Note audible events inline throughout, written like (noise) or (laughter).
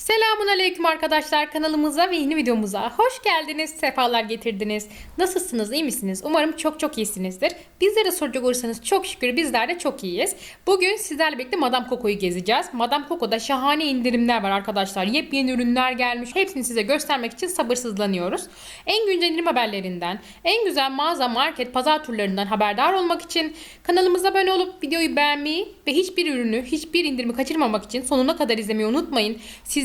Selamun Aleyküm arkadaşlar kanalımıza ve yeni videomuza hoş geldiniz, sefalar getirdiniz. Nasılsınız, iyi misiniz? Umarım çok çok iyisinizdir. Bizlere soracak olursanız çok şükür bizler de çok iyiyiz. Bugün sizlerle birlikte Madame Coco'yu gezeceğiz. Madame Coco'da şahane indirimler var arkadaşlar. Yepyeni ürünler gelmiş. Hepsini size göstermek için sabırsızlanıyoruz. En güncel indirim haberlerinden, en güzel mağaza, market, pazar turlarından haberdar olmak için kanalımıza abone olup videoyu beğenmeyi ve hiçbir ürünü, hiçbir indirimi kaçırmamak için sonuna kadar izlemeyi unutmayın.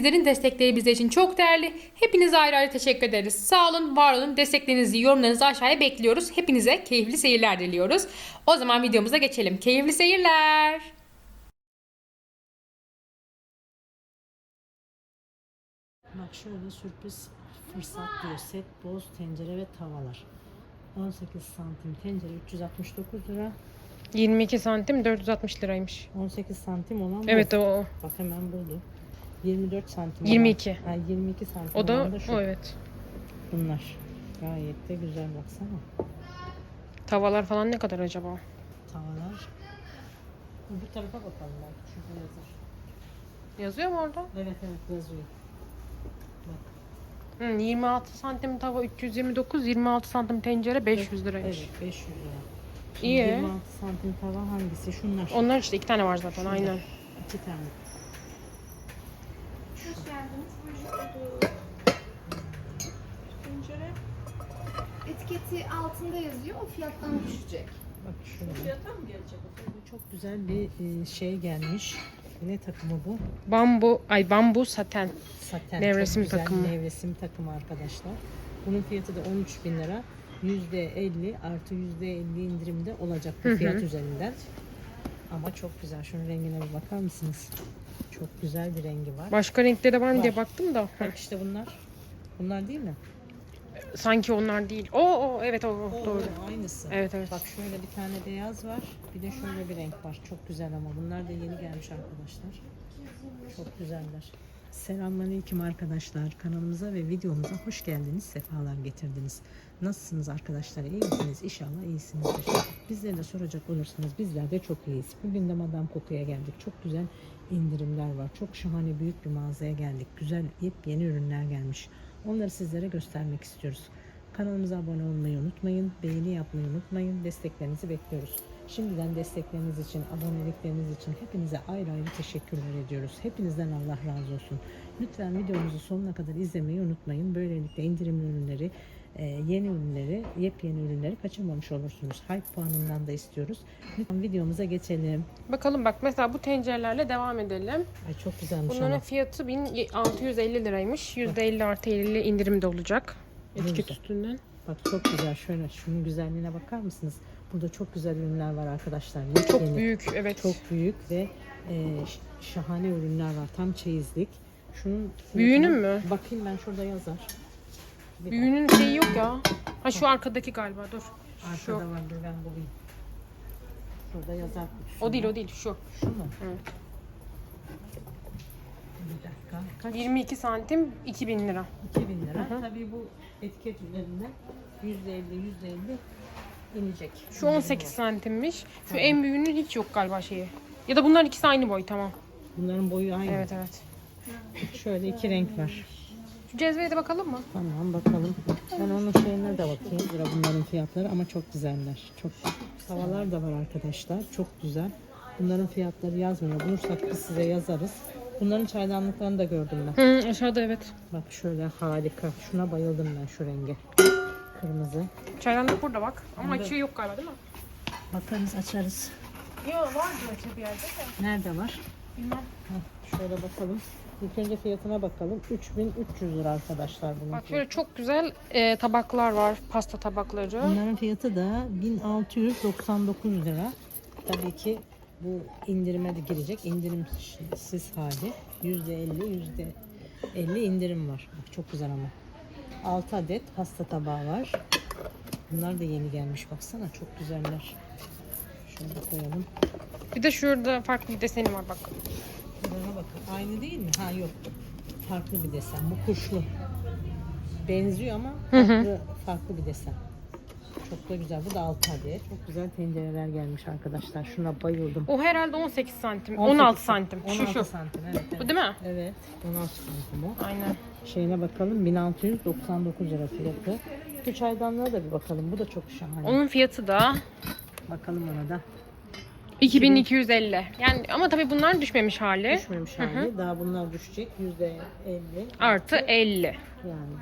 Sizlerin destekleri bizler için çok değerli. Hepinize ayrı ayrı teşekkür ederiz. Sağ olun, var olun. Desteklerinizi, yorumlarınızı aşağıya bekliyoruz. Hepinize keyifli seyirler diliyoruz. O zaman videomuza geçelim. Keyifli seyirler. Bak şöyle sürpriz fırsat diyor. Set boz tencere ve tavalar. 18 santim tencere 369 lira. 22 santim 460 liraymış. 18 santim olan bu. Evet o. o. Bak hemen buldum. 24 santim. 22. Olan, ha, 22 santim O da da şu. o evet. Bunlar. Gayet de güzel baksana. Tavalar falan ne kadar acaba? Tavalar. Bu tarafa bakalım belki şurada yazar. Yazıyor mu orada? Evet evet yazıyor. Bak. Hı, 26 santim tava 329, 26 santim tencere 500 liraymış. Evet 500 lira. Şimdi İyi. 26 santim tava hangisi? Şunlar. Onlar işte iki tane var zaten Şunlar. aynen. İki tane. Geldiniz. Etiketi altında yazıyor. O fiyattan düşecek. Bak şurada. Fiyattan mı gelecek o? Çok güzel bir e, şey gelmiş. Ne takımı bu? Bambu, ay bambu saten. Saten. Nevresim Çok güzel takımı. Nevresim takımı arkadaşlar. Bunun fiyatı da 13 bin lira. %50 artı %50 indirimde olacak bu Hı hı. fiyat üzerinden. Ama çok güzel. Şunun rengine bir bakar mısınız? Çok güzel bir rengi var. Başka renkleri var mı diye Var. baktım da. Bak işte bunlar. Bunlar değil mi? Sanki onlar değil. O o evet o, o, Oo, doğru. Aynısı. Evet evet. Bak şöyle bir tane beyaz var. Bir de şöyle bir renk var. Çok güzel ama bunlar da yeni gelmiş arkadaşlar. Çok güzeller. Selamünaleyküm arkadaşlar. Kanalımıza ve videomuza hoş geldiniz. Sefalar getirdiniz. Nasılsınız arkadaşlar? İyi misiniz? İnşallah iyisinizdir. Bizlere de soracak olursanız bizler de çok iyiyiz. Bugün de Madame Coco'ya geldik. Çok güzel indirimler var. Çok şahane büyük bir mağazaya geldik. Güzel yepyeni ürünler gelmiş. Onları sizlere göstermek istiyoruz. Kanalımıza abone olmayı unutmayın. Beğeni yapmayı unutmayın. Desteklerinizi bekliyoruz. Şimdiden destekleriniz için, abonelikleriniz için hepinize ayrı ayrı teşekkürler ediyoruz. Hepinizden Allah razı olsun. Lütfen videomuzu sonuna kadar izlemeyi unutmayın. Böylelikle indirimli ürünleri, e, yeni ürünleri, yepyeni ürünleri kaçırmamış olursunuz. Hype puanından da istiyoruz. Lütfen videomuza geçelim. Bakalım bak mesela bu tencerelerle devam edelim. Ay çok güzelmiş Bunların ama. fiyatı 1650 liraymış. %50 artı 50 indirimde olacak. Etiket üstünden. Bak çok güzel. Şöyle şunun güzelliğine bakar mısınız? Burada çok güzel ürünler var arkadaşlar. Çok Yepyeni. büyük evet. Çok büyük ve e, şahane ürünler var. Tam çeyizlik. Şunun Büyüğünün mü? Bakayım ben şurada yazar. Bir Büyüğünün şeyi yok ya. Ha şu arkadaki galiba dur. Arkada Şu. var dur ben bulayım. Şurada yazar kutusu. O değil o değil şu. Şu mu? Evet. Bir dakika. Kaç? 22 santim 2000 lira. 2000 lira. Hı hı. Tabii bu etiket üzerinden %50 %50 inecek. Şu 18 santimmiş. Şu en büyüğünün hiç yok galiba şeyi. Ya da bunlar ikisi aynı boy tamam. Bunların boyu aynı. Evet evet. Şöyle iki renk var. Şu cezveye de bakalım mı? Tamam bakalım. Ben onun şeyine de bakayım. Bura bunların fiyatları ama çok güzeller. Çok havalar da var arkadaşlar. Çok güzel. Bunların fiyatları yazmıyor. Bulursak biz size yazarız. Bunların çaydanlıklarını da gördüm ben. Hı, aşağıda evet. Bak şöyle harika. Şuna bayıldım ben şu renge. Kırmızı. Çaydanlık burada bak. Ama Burada. açığı yok galiba değil mi? Bakarız açarız. Yok vardı açığı bir yerde de. Nerede var? Bilmem. Heh, şöyle bakalım. İlk önce fiyatına bakalım. 3300 lira arkadaşlar bunun Bak şöyle çok güzel e, tabaklar var. Pasta tabakları. Bunların fiyatı da 1699 lira. Tabii ki bu indirime de girecek. İndirimsiz hali. %50, %50 indirim var. Bak çok güzel ama. 6 adet pasta tabağı var. Bunlar da yeni gelmiş. Baksana çok güzeller. Şöyle koyalım. Bir de şurada farklı bir deseni var bak. Aynı değil mi? Ha yok. Farklı bir desen. Bu kuşlu. Benziyor ama Hı hı. farklı, farklı bir desen. Çok da güzel. Bu da 6 adet. Çok güzel tencereler gelmiş arkadaşlar. Şuna bayıldım. O herhalde 18 santim. 18 16 santim. Şu 16 şu. santim evet. evet. Bu değil mi? Evet. 16 santim o. Aynen. Şeyine bakalım 1699 lira fiyatı. Şu çaydanlığa da bir bakalım. Bu da çok şahane. Onun fiyatı da Bakalım ona da. 2250. Yani ama tabii bunlar düşmemiş hali. Düşmemiş hali. Daha bunlar düşecek. %50. Artı 50. Yani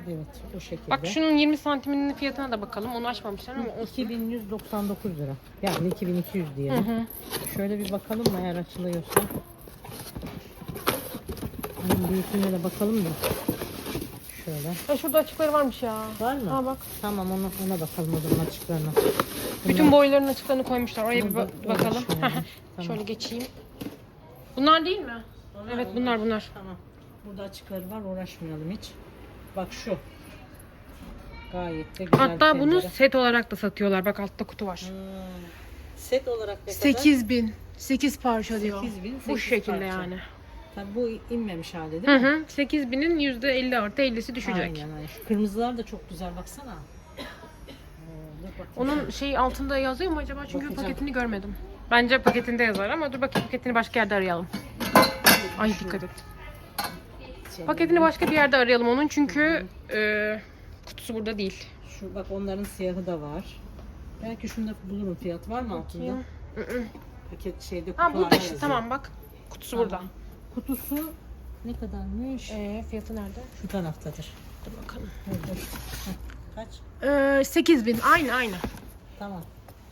evet o şekilde. Bak şunun 20 santiminin fiyatına da bakalım. Onu açmamışlar ama o 2199 lira. Yani 2200 diyelim. Şöyle bir bakalım mı eğer açılıyorsa. Bunun büyüklüğüne de bakalım da. Şöyle. Ha, şurada açıkları varmış ya. Var mı? Ha bak. Tamam ona, ona bakalım o zaman açıklarına. Bütün boyların açıklarını koymuşlar. Oraya bir Bunlar ba- bakalım. Tamam. Şöyle geçeyim. Bunlar değil mi? Evet bunlar bunlar. Tamam. Burada açıkları var uğraşmayalım hiç. Bak şu. Gayet de güzel Hatta bunu set olarak da satıyorlar. Bak altta kutu var. Hmm. Set olarak ne kadar? 8000. 8 parça diyor. 8000, Bu 8 şekilde parça. yani. Tabii bu inmemiş hali Hı değil mi? hı. 8000'in %50 artı 50'si düşecek. Aynen aynen. Şu kırmızılar da çok güzel baksana. Oo, dur bakayım. Onun şey altında yazıyor mu acaba? Çünkü Bakacağım. paketini görmedim. Bence paketinde yazar ama dur bakayım paketini başka yerde arayalım. Ay dikkat et. Şey, Paketini başka bir yerde arayalım onun çünkü e, kutusu burada değil. Şu bak onların siyahı da var. Belki şunda bulurum fiyat var mı altında? Hı hı. Paket şeyde Ha burada kutularda işte yazıyor. tamam bak. Kutusu Tamam. Burada. Kutusu ne kadarmış? E, fiyatı nerede? Şu taraftadır. Dur bakalım. Heh, Kaç? E, 8000 aynı aynı. Tamam.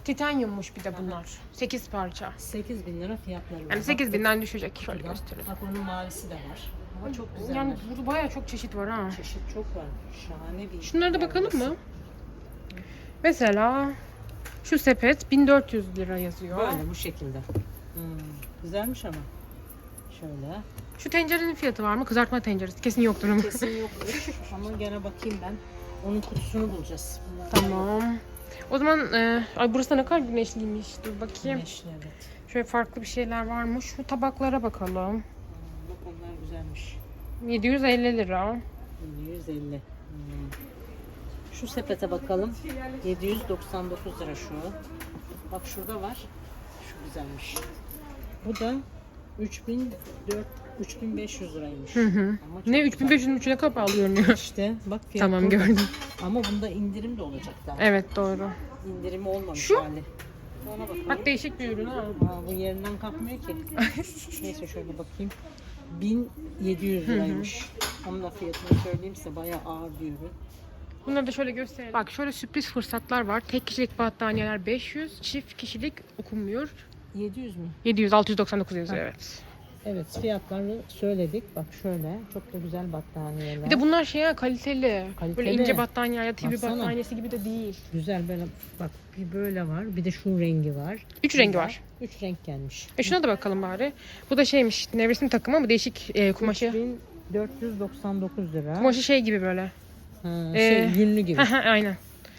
Titanyummuş bir de bunlar. 8 parça. 8 bin lira fiyatları var. Yani Bak, 8000'den düşecek. Şöyle göstereyim. Bak onun mavisi de var. Ama çok güzel. Yani burada bayağı çok çeşit var ha. Çeşit çok var. Şahane bir Şunlara da bakalım mı? Mesela şu sepet 1400 lira yazıyor. Böyle bu şekilde. Hmm, güzelmiş ama. Şöyle. Şu tencerenin fiyatı var mı? Kızartma tenceresi. Kesin yoktur ama. Kesin yoktur (laughs) ama gene bakayım ben. Onun kutusunu bulacağız. Bunlar tamam. O zaman e, ay burası da ne kadar güneşliymiş. Dur bakayım. Güneşli evet. Şöyle farklı bir şeyler var mı? Şu tabaklara bakalım. Hmm, Bak onlar güzelmiş. 750 lira. 150. Hmm. Şu sepete bakalım. 799 lira şu. Bak şurada var. Şu güzelmiş. Bu da 3004 3500 liraymış. Hı hı. Ama çok Ne güzel. 3500 mü ne kadar pahalı görünüyor. İşte bak fiyat tamam burada. gördüm. Ama bunda indirim de olacak daha. Evet doğru. İndirimi olmamış Şu? hali. Ona bakalım. Bak değişik bir ürün ha. Aa, bu yerinden kalkmıyor ki. (laughs) Neyse şöyle bakayım. 1700 liraymış. Onun da fiyatını söyleyeyim size bayağı ağır bir ürün. Bunları da şöyle gösterelim. Bak şöyle sürpriz fırsatlar var. Tek kişilik battaniyeler 500, çift kişilik okunmuyor. 700 mü? 700, 699 yazıyor Ha. evet. Evet fiyatları söyledik. Bak şöyle çok da güzel battaniyeler. Bir de bunlar şey ya kaliteli. Böyle Kaliteli. ince battaniye ya TV Baksana. battaniyesi gibi de değil. Güzel böyle bak bir böyle var. Bir de şu rengi var. Üç rengi var. Üç renk gelmiş. E şuna da bakalım bari. Bu da şeymiş nevresim takımı ama değişik e, kumaşı. 499 lira. Kumaşı şey gibi böyle. Ha, Ee, şey yünlü gibi. Haha, (laughs) Aynen.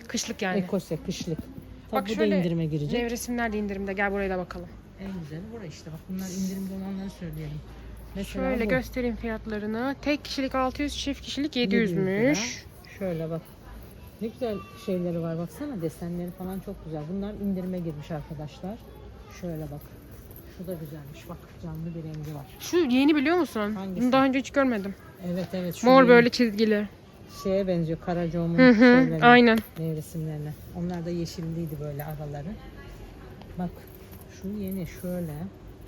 Kışlık yani. Ekose kışlık. Bak bu da şöyle indirime girecek. Nevresimler de indirimde. Gel buraya da bakalım. En güzeli bura işte. Bak bunlar indirimde olanları söyleyelim. Mesela Şöyle bu. göstereyim fiyatlarını. Tek kişilik 600, çift kişilik 700 lira. 700'müş. Şöyle bak. Ne güzel şeyleri var baksana desenleri falan çok güzel. Bunlar indirime girmiş arkadaşlar. Şöyle bak. Şu da güzelmiş bak canlı bir rengi var. Şu yeni biliyor musun? Hangisi? Bunu daha önce hiç görmedim. Evet evet. Şu Mor yeni böyle çizgili. Şeye benziyor Karacaoğlu'nun Hı hı. şeylerine, Aynen. nevresimlerine. Onlar da yeşilliydi böyle araları. Bak şu yeni şöyle.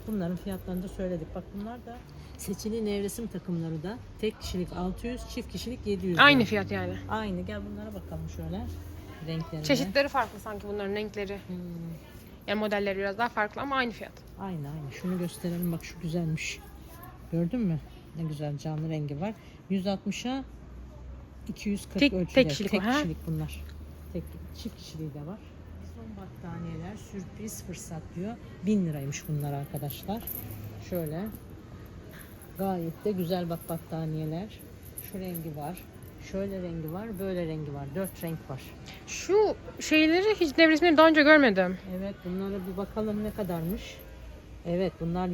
Bunların fiyatlarını da söyledik. Bak bunlar da seçili nevresim takımları da tek kişilik 600, çift kişilik 700. Aynı lira. fiyat yani. Aynı. Gel bunlara bakalım şöyle. Renklerine. Çeşitleri farklı sanki bunların renkleri. Hmm, Yani modelleri biraz daha farklı ama aynı fiyat. Aynı aynı. Şunu gösterelim bak şu güzelmiş. Gördün mü? Ne güzel canlı rengi var. 160'a 240 Tek- ölçüde. tek kişilik tek o, kişilik bunlar. Tek çift kişiliği de var. Son battaniyeler sürpriz fırsat diyor. 1000 liraymış bunlar arkadaşlar. Şöyle. Gayet de güzel bak battaniyeler. Şu rengi var. Şöyle rengi var, böyle rengi var. Dört renk var. Şu şeyleri hiç nevresimleri daha önce görmedim. Evet bunlara bir bakalım ne kadarmış. Evet bunlar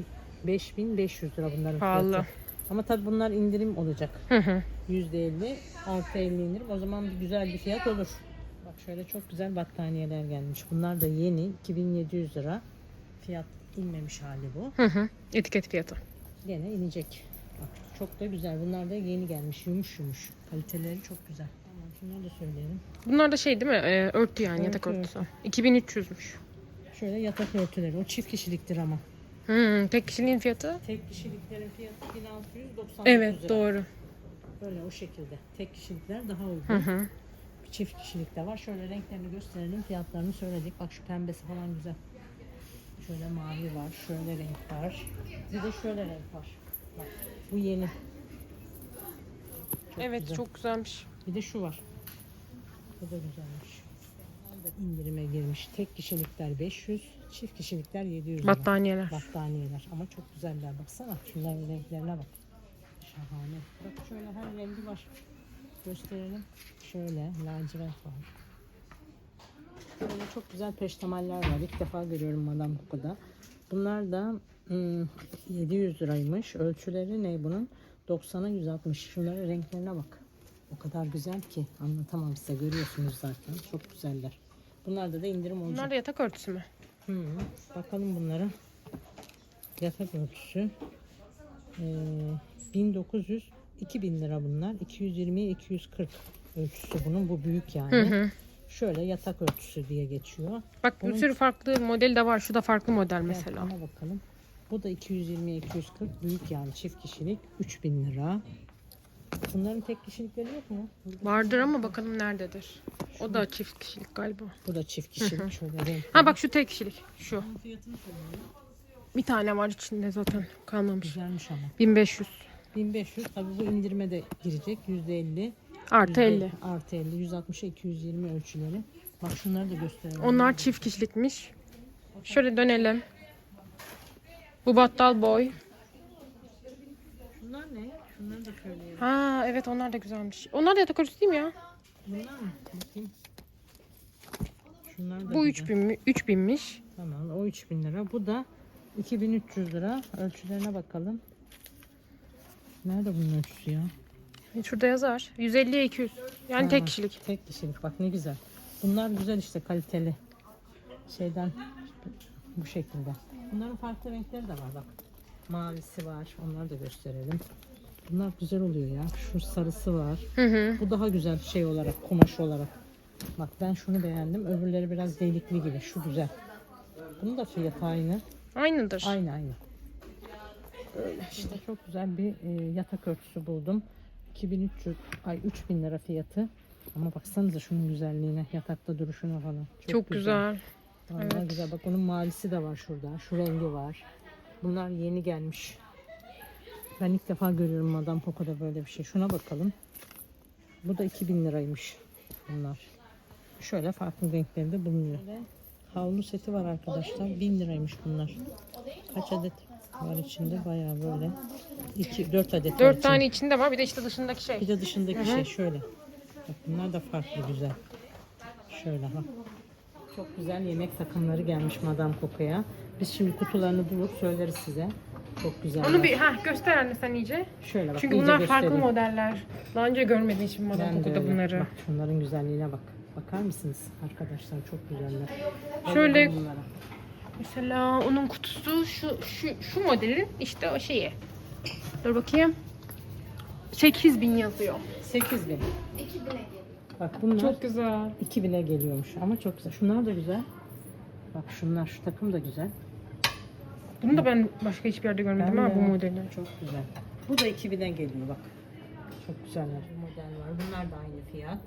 5500 lira bunların Pahalı. fiyatı. Ama tabii bunlar indirim olacak. Hı hı. %50 artı 50 indirim. O zaman bir güzel bir fiyat olur. Bak şöyle çok güzel battaniyeler gelmiş. Bunlar da yeni 2700 lira. Fiyat inmemiş hali bu. Hı hı. Etiket fiyatı. Gene inecek. Bak çok da güzel. Bunlar da yeni gelmiş. Yumuş yumuş. Kaliteleri çok güzel. Tamam şunları da söyleyelim. Bunlar da şey değil mi? Ee, örtü yani yatak Örtü, örtüsü. 2300'müş. Şöyle yatak örtüleri. O çift kişiliktir ama. Hı, tek kişiliğin fiyatı? Tek kişiliklerin fiyatı 1699 Evet lira. doğru. Böyle o şekilde. Tek kişilikler daha uygun. Hı hı. Çift kişilik de var. Şöyle renklerini gösterelim. Fiyatlarını söyledik. Bak şu pembesi falan güzel. Şöyle mavi var. Şöyle renk var. Bir de şöyle renk var. Bak bu yeni. Çok evet güzel. çok güzelmiş. Bir de şu var. Bu da güzelmiş. İndirime girmiş. Tek kişilikler 500, çift kişilikler 700 lira. Battaniyeler. Battaniyeler ama çok güzeller baksana. Şunların renklerine bak. Şahane. Bak şöyle her rengi var. Gösterelim. Şöyle lacivert var. Böyle çok güzel peştemaller var. İlk defa görüyorum Madame Coco'da. Bunlar da hmm, 700 liraymış. Ölçüleri ne bunun? 90'a 160. Şunların renklerine bak. O kadar güzel ki anlatamam size. Görüyorsunuz zaten. Çok güzeller. Bunlarda da indirim olacak. Bunlar da yatak örtüsü mü? Hı, bakalım bunlara. Yatak örtüsü. Ee, 1900 2000 lira bunlar. 220 240 ölçüsü bunun. Bu büyük yani. Hı hı. Şöyle yatak örtüsü diye geçiyor. Bak bir Bunun- sürü farklı model de var. Şu da farklı model mesela. Ona bakalım. Bu da 220 240 büyük yani çift kişilik 3000 lira. Bunların tek kişilikleri yok mu? Vardır ama bakalım nerededir. O da çift kişilik galiba. Bu da çift kişilik. Şöyle renk. Ha bak şu tek kişilik. Şu. Bunun fiyatını söyleyeyim. Bir tane var içinde zaten kalmamış. Güzelmiş ama. 1500 1500 tabii bu indirime de girecek. %50. artı Yüzde- 50. Artı 50. 160'a 220 ölçüleri. Bak şunları da gösterelim. Onlar çift kişilikmiş. Şöyle dönelim. Bu battal boy. Şunlar ne? Şunları da söyleyelim. Ha evet onlar da güzelmiş. Onlar da yatak örtüsü değil mi ya? Bunlar mı? Bakayım. Şunlar da Bu güzel. 3000 mi? 3000'miş. Tamam o 3000 lira. Bu da 2300 lira. Ölçülerine bakalım. Nerede bunun ölçüsü ya? Şurada yazar. 150'ye 200. Yani Ha, tek kişilik. Tek kişilik. Bak ne güzel. Bunlar güzel işte kaliteli. Şeyden bu şekilde. Bunların farklı renkleri de var bak. Mavisi var. Onları da gösterelim. Bunlar güzel oluyor ya. Şu sarısı var. Hı hı. Bu daha güzel şey olarak, kumaş olarak. Bak ben şunu beğendim. Öbürleri biraz delikli gibi. Şu güzel. Bunun da fiyatı aynı. Aynıdır. Aynı aynı. Öyle işte çok güzel bir e, yatak örtüsü buldum. 2300 ay 3000 lira fiyatı. Ama baksanıza şunun güzelliğine, yatakta duruşuna falan. Çok, güzel. Vallahi evet. güzel. Bak onun mavisi de var şurada. Şu rengi var. Bunlar yeni gelmiş. Ben ilk defa görüyorum Madame Poco'da böyle bir şey. Şuna bakalım. Bu da 2000 liraymış bunlar. Şöyle farklı renklerinde bulunuyor. Havlu seti var arkadaşlar. 1000 liraymış bunlar. Kaç adet var içinde? Bayağı böyle. 2 4 adet var 4 içinde. tane içinde var bir de işte dışındaki şey. Bir de dışındaki şey şöyle. Bak bunlar da farklı güzel. Şöyle ha. Çok güzel yemek takımları gelmiş Madame Coco'ya. Biz şimdi kutularını bulup söyleriz size. Çok güzel. Onu bir ha göster anne sen iyice. Şöyle bak. Çünkü bunlar farklı göstereyim. modeller. Daha önce görmediğim için Madame Coco'da bunları. Bak şunların güzelliğine bak. Bakar mısınız arkadaşlar? Çok güzeller. Şöyle-. Mesela onun kutusu şu şu şu modelin işte o şeyi. Dur bakayım. 8000 yazıyor. 8000. 2000'e geliyor. Bak bunlar Çok güzel. 2000'e geliyormuş ama çok güzel. Şunlar da güzel. Bak şunlar şu takım da güzel. Bunu da ben başka hiçbir yerde görmedim Ben ha de. bu modeli. Çok güzel. Bu da 2000'e geliyor bak. Çok güzeller. Model var. Bunlar da aynı fiyat.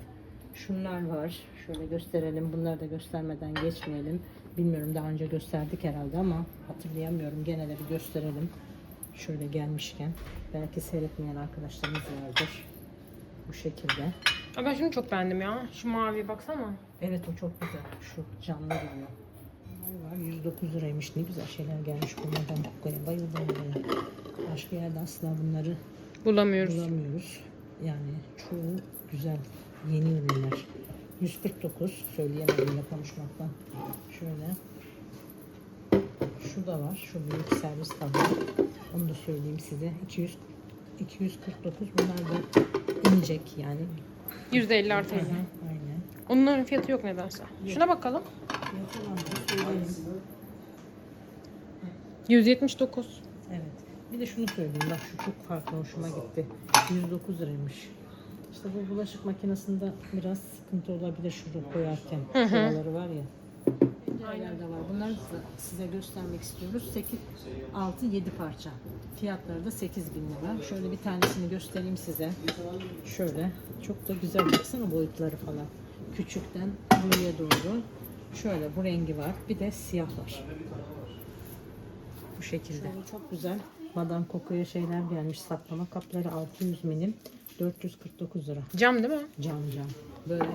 Şunlar var. Şöyle gösterelim. Bunları da göstermeden geçmeyelim. Bilmiyorum daha önce gösterdik herhalde ama hatırlayamıyorum. Gene de bir gösterelim. Şöyle gelmişken. Belki seyretmeyen arkadaşlarımız vardır. Bu şekilde. Aa, ben şunu çok beğendim ya. Şu mavi baksana. Evet o çok güzel. Şu canlı duruyor. Bunlar var 109 liraymış. Ne güzel şeyler gelmiş bunlardan. Kokoya bayıldım bunlara. Başka yerde asla bunları Bulamıyoruz. bulamıyoruz. Yani çoğu güzel yeni ürünler. 149 söyleyemedim ya konuşmaktan. Şöyle. Şu da var. Şu büyük servis tabağı. Onu da söyleyeyim size. 200 249 bunlar da inecek yani. %50 artı 50. Aynen. Onların fiyatı yok nedense. Şuna bakalım. Fiyatı var mı? Söyleyeyim. 179. Evet. Bir de şunu söyleyeyim. Bak şu çok farklı hoşuma gitti. 109 liraymış. İşte bu bulaşık makinesinde biraz sıkıntı olabilir şurada koyarken. Şuraları var ya. Aynen de var. Bunları da size göstermek istiyoruz. 8, 6, 7 parça. Fiyatları da 8 bin lira. Şöyle bir tanesini göstereyim size. Şöyle. Çok da güzel. Baksana boyutları falan. Küçükten buraya doğru. Şöyle bu rengi var. Bir de siyah var. Bu şekilde. Şöyle çok güzel. Madame Coco'ya şeyler gelmiş. Saklama kapları 600 milim. 449 lira. Cam değil mi? Cam cam. Böyle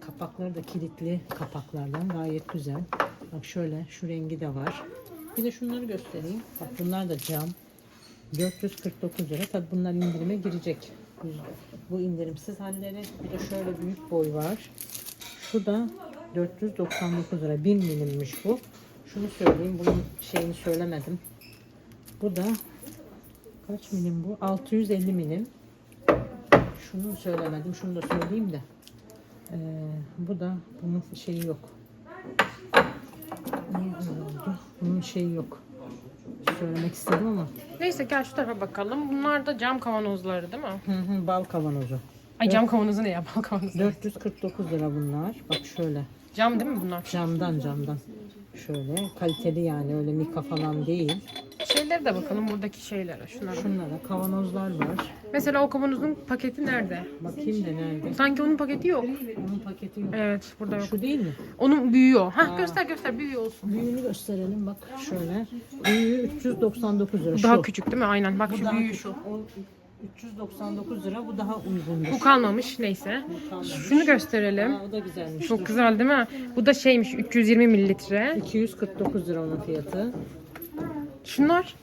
kapakları da kilitli kapaklardan gayet güzel. Bak şöyle şu rengi de var. Bir de şunları göstereyim. Bak bunlar da cam. 449 lira. Tabi bunlar indirime girecek. Bu indirimsiz halleri. Bir de şöyle büyük boy var. Şu da 499 lira. 1000 milimmiş bu. Şunu söyleyeyim. Bunun şeyini söylemedim. Bu da kaç milim bu? 650 milim. Şunu söylemedim. Şunu da söyleyeyim de. Ee, bu da bunun şeyi yok. Öyle oldu? Bunun şeyi yok. Söylemek istedim ama. Neyse gel şu tarafa bakalım. Bunlar da cam kavanozları değil mi? Hı hı, bal kavanozu. Ay cam kavanozu ne ya? Bal kavanozu. 449 lira bunlar. Bak şöyle. Cam değil mi bunlar? Camdan camdan. Şöyle kaliteli yani öyle mika falan değil. Şeylere de bakalım buradaki şeylere. Şunlara. Şunlara kavanozlar var. Mesela o kavanozun paketi nerede? Bakayım da nerede? Sanki onun paketi yok. Onun paketi yok. Evet burada yok. Şu değil mi? Onun büyüyor. Ha göster göster büyüyor olsun. Büyüğünü gösterelim bak şöyle. Büyüğü 399 lira. Şu. daha küçük değil mi? Aynen. Bak şu büyüğü şu. O 399 lira. Bu daha uygundur. Bu kalmamış neyse. kalmamış. Şunu gösterelim. Aa, o da güzelmiş. Çok güzel değil mi? Bu da şeymiş 320 mililitre. 249 lira onun fiyatı. Şunlar.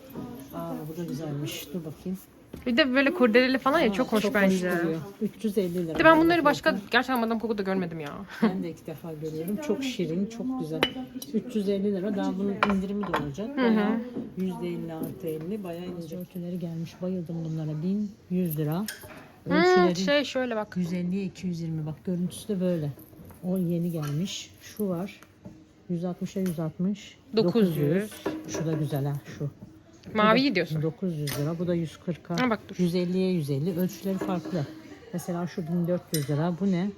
Aa bu da güzelmiş. Dur bakayım. Bir de böyle kurdeleli falan ya çok hoş Çok bence. duruyor. 350 lira. Bir de ben bunları başka gerçekten Madame Coco'da görmedim ya. Ben de ilk defa görüyorum. Çok şirin, çok güzel. 350 lira. Daha bunun indirimi de olacak. Bayağı %50 artı 50. Bayağı inecek. Örtüleri gelmiş. Bayıldım bunlara. 1100 lira. Hmm, Ölçüleri şey şöyle bak. 150'ye 220. Bak görüntüsü de böyle. O yeni gelmiş. Şu var. 160'a 160. 900. Şu da güzel ha şu. Maviyi diyorsun. 900 lira. Bu da 140'a. Ha, bak dur. 150'ye 150. Ölçüleri farklı. Mesela şu 1400 lira. Bu ne?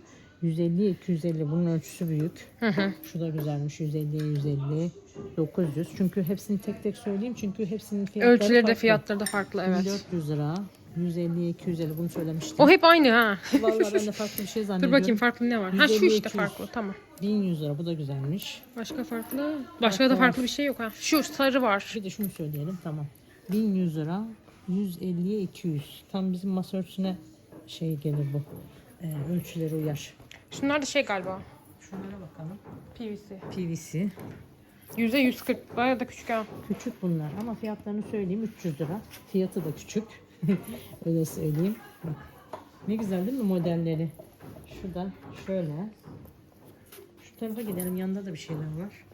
150'ye 250. Bunun ölçüsü büyük. Hı hı. Şu da güzelmiş. 150'ye 150. 900. Çünkü hepsini tek tek söyleyeyim. Çünkü hepsinin fiyatları Ölçüleri de farklı. fiyatları da farklı evet. 1400 lira. 150'ye 250. Bunu söylemiştim. O hep aynı ha. (laughs) Vallahi ben de farklı bir şey Dur zannediyorum. bakayım farklı ne var? Ha şu 150, işte 200. farklı tamam. 1100 lira. Bu da güzelmiş. Başka farklı? Başka da farklı bir şey yok ha. Şu sarı var. Bir de şunu söyleyelim. Tamam. 1100 lira. 150'ye 200. Tam bizim masa örtüsüne şey gelir bu. Ee, ölçüleri uyar. Şunlar da şey galiba. Şunlara bakalım. PVC. PVC. Yüzde 140. Bayağı da küçük ha. Küçük bunlar ama fiyatlarını söyleyeyim 300 lira. Fiyatı da küçük. (laughs) Öyle söyleyeyim. Bak. Ne güzel değil mi modelleri? Şurada şöyle. Şu tarafa gidelim. Yanında da bir şeyler var.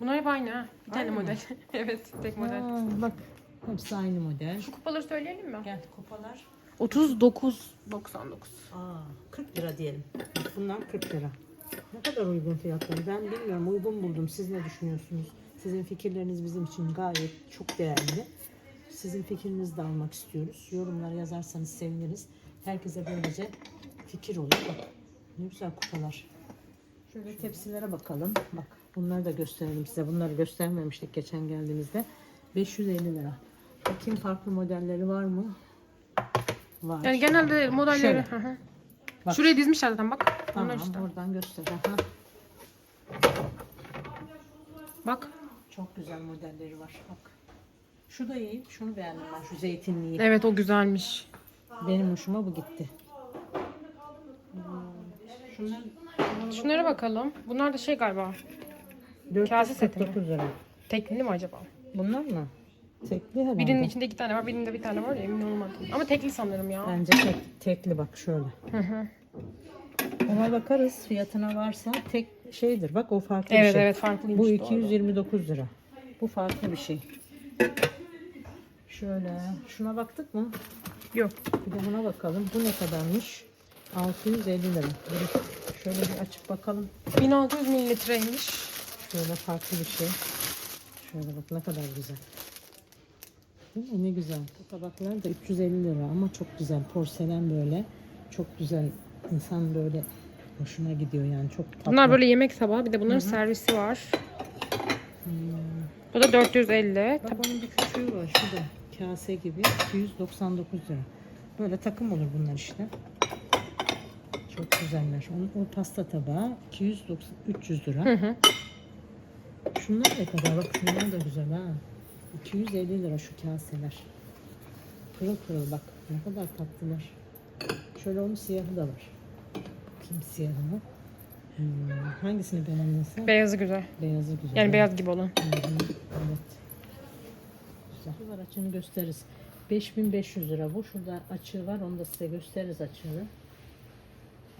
Bunlar hep aynı ha. Bir tane Aynı mı? model. (laughs) evet tek model. Aa, bak. Hepsi aynı model. Şu kupaları söyleyelim mi? Gel kupalar. 39.99. Aa, 40 lira diyelim. Bunlar 40 lira. Ne kadar uygun fiyatları ben bilmiyorum. Uygun buldum. Siz ne düşünüyorsunuz? Sizin fikirleriniz bizim için gayet çok değerli. Sizin fikrinizi de almak istiyoruz. Yorumlara yazarsanız seviniriz. Herkese böylece fikir olur. Bak ne güzel kupalar. Şöyle tepsilere bakalım. Bak bunları da gösterelim size. Bunları göstermemiştik geçen geldiğimizde. 550 lira. Bakayım farklı modelleri var mı? Var. Yani genelde modelleri. Şöyle. Hı hı. Bak. Şuraya dizmişler zaten bak. Tamam Onlar işte. oradan göster. Aha. Bak. Çok güzel modelleri var. Bak. Şu da iyi. Şunu beğendim ben. Şu zeytinliği. Evet o güzelmiş. Benim hoşuma bu gitti. Şunlar Şunlara bakalım. Bunlar da şey galiba. Kase seti mi? 449 lira. Tekli mi acaba? Bunlar mı? Tekli herhalde. Birinin içinde iki tane var, birinde bir tane var ya emin olmadım. Ama tekli sanırım ya. Bence tek, tekli bak şöyle. Hı hı. Ona bakarız. Fiyatına varsa tek şeydir. Bak o farklı bir Evet şey. evet farklıymış. Bu doğru. 229 lira. Bu farklı bir şey. Şöyle şuna baktık mı? Yok. Bir de buna bakalım. Bu ne kadarmış? 650 lira. Şöyle bir açıp bakalım. 1600 mililitreymiş. Şöyle farklı bir şey. Şöyle bak ne kadar güzel. Değil mi? Ne güzel. Bu tabaklar da 350 lira ama çok güzel. Porselen böyle. Çok güzel. İnsan böyle hoşuna gidiyor yani. Çok tatlı. Bunlar böyle yemek tabağı. Bir de bunların servisi var. Bu da 450. Bak onun bir küçüğü var. Şurada kase gibi. 299 lira. Böyle takım olur bunlar işte. Çok güzeller. Onun, o pasta tabağı 290 300 lira. Hı hı. Şunlar ne kadar? Bak şunlar da güzel ha. 250 lira şu kaseler. Pırıl pırıl bak. Ne kadar tatlılar. Şöyle onun siyahı da var. Bakayım siyahını. Hmm, hangisini beğendin Beyazı güzel. Beyazı güzel. Yani beyaz gibi olan. Hı hı, Evet. Güzel. Var açığını gösteririz. 5500 lira bu. Şurada açığı var. Onu da size gösteririz açığını.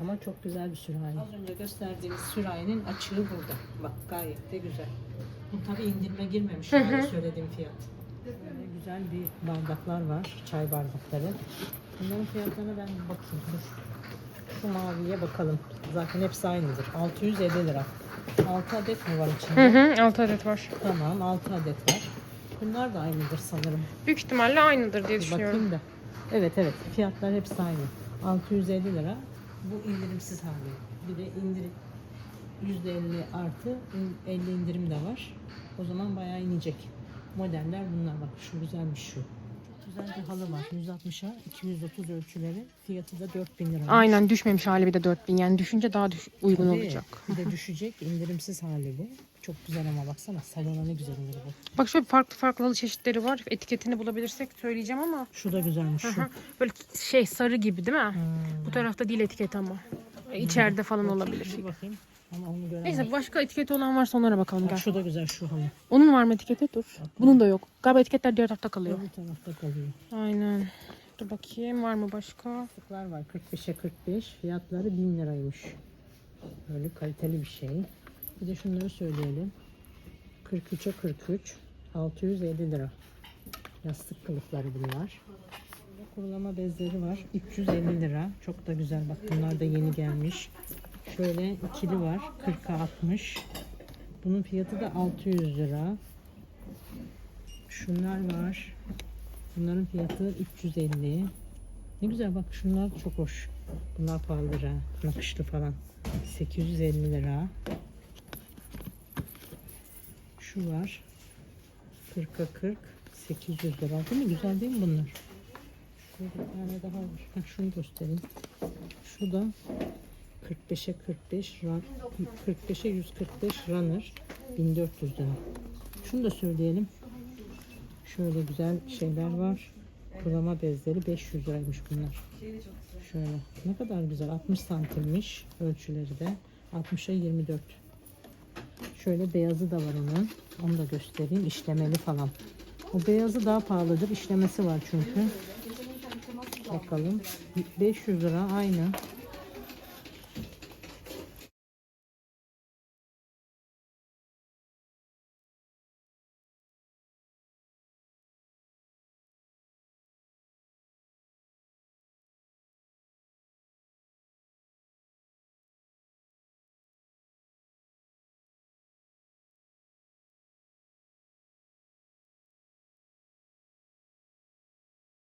Ama çok güzel bir sürahi. Az önce gösterdiğimiz sürahinin açığı burada. Bak gayet de güzel. Bu tabi indirime girmemiş. Yani söylediğim fiyat. Böyle güzel bir bardaklar var. Çay bardakları. Bunların fiyatlarına ben bakayım. Dur. Şu maviye bakalım. Zaten hepsi aynıdır. 650 lira. 6 adet mi var içinde? Hı hı. 6 adet var. Tamam 6 adet var. Bunlar da aynıdır sanırım. Büyük ihtimalle aynıdır diye düşünüyorum. bakayım da. Evet evet fiyatlar hepsi aynı. 650 lira. Bu indirimsiz hali. Bir de indirim %50 artı in- 50 indirim de var. O zaman bayağı inecek. Modeller bunlar bak şu güzelmiş şu. Çok güzel bir halı var. 160'a 230 ölçüleri. Fiyatı da 4000 lira. Aynen düşmemiş hali bir de 4000 yani düşünce daha düş- uygun Tabii, olacak. Bir de (laughs) düşecek indirimsiz hali bu. Çok güzel ama baksana salona ne güzel olur bu. Bak şöyle farklı farklı halı çeşitleri var. Etiketini bulabilirsek söyleyeceğim ama. Şu da güzelmiş şu. Böyle şey sarı gibi değil mi? Hmm. Bu tarafta değil etiket ama. E, İçeride falan olabilir. Bir bakayım. Ama onu. Neyse başka etiketi olan varsa onlara bakalım Bak gel. şu da güzel şu halı. Onun var mı etiketi? Dur. Bunun da yok. Galiba etiketler diğer tarafta kalıyor. Öbür tarafta kalıyor. Aynen. Dur bakayım var mı başka? Fiyatlar var 45'e 45. Fiyatları 1000 liraymış. Böyle kaliteli bir şey. Bir de şunları söyleyelim. 43'e 43. 650 lira. Yastık kılıfları bunlar. Burada Kurulama bezleri var. 350 lira. Çok da güzel. Bak bunlar da yeni gelmiş. Şöyle ikili var. 40'a 60. Bunun fiyatı da 600 lira. Şunlar var. Bunların fiyatı 350. Ne güzel bak şunlar çok hoş. Bunlar pahalıdır ha. Nakışlı falan. 850 lira. Şu var. 40'a 40. 800 lira. Değil mi? Güzel değil mi bunlar? Şurada bir tane daha var. Ha, şunu göstereyim. Şu da 45'e 45 run, 45'e 145 runner 1400 lira. Şunu da söyleyelim. Şöyle güzel şeyler var. Kurama bezleri 500 liraymış bunlar. Şöyle ne kadar güzel 60 santimmiş ölçüleri de 60'a 24. Şöyle beyazı da var onun. Onu da göstereyim. işlemeli falan. O beyazı daha pahalıdır. İşlemesi var çünkü. Bakalım. 500 lira aynı.